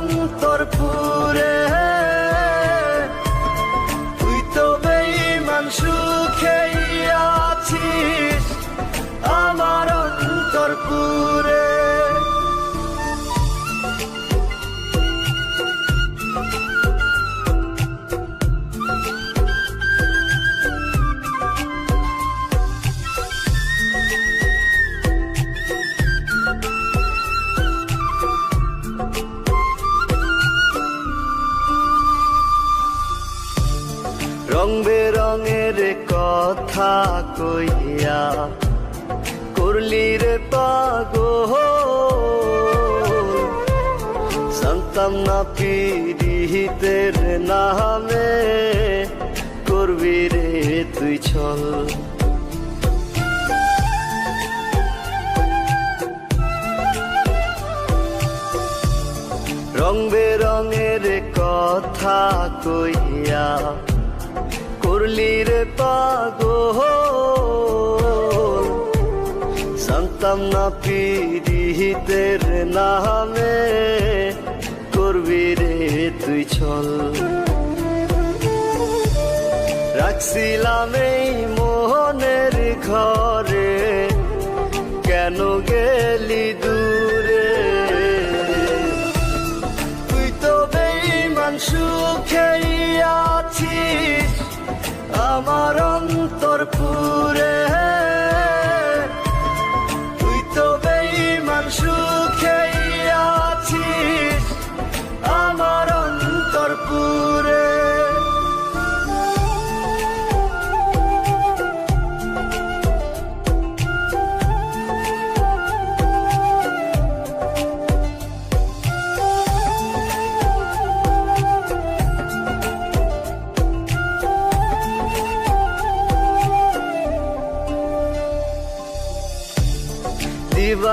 অন্তর রং বেরঙের কথা কইয়া করলি রে পাগো জানতাম না পিরিহিতের নামে করবি রে তুই ছল। রং বেরঙের কথা কইয়া করলি রে পাগো জানতাম না পিরিহিতের নামে করবি রে তুই ছল। রাখছিলাম এই মোহনের ঘরে, কেন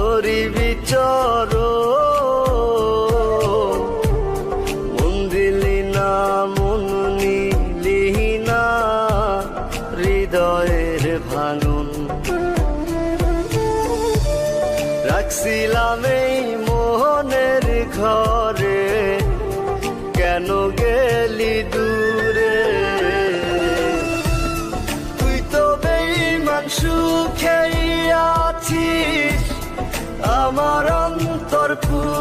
তোরি বিচর। মন দিলি না, মন নিলি না, হৃদয়ের ভাঙন। রাখছিলাম এই মোহনের ঘরে, কেন গেলি দূরে? Oh.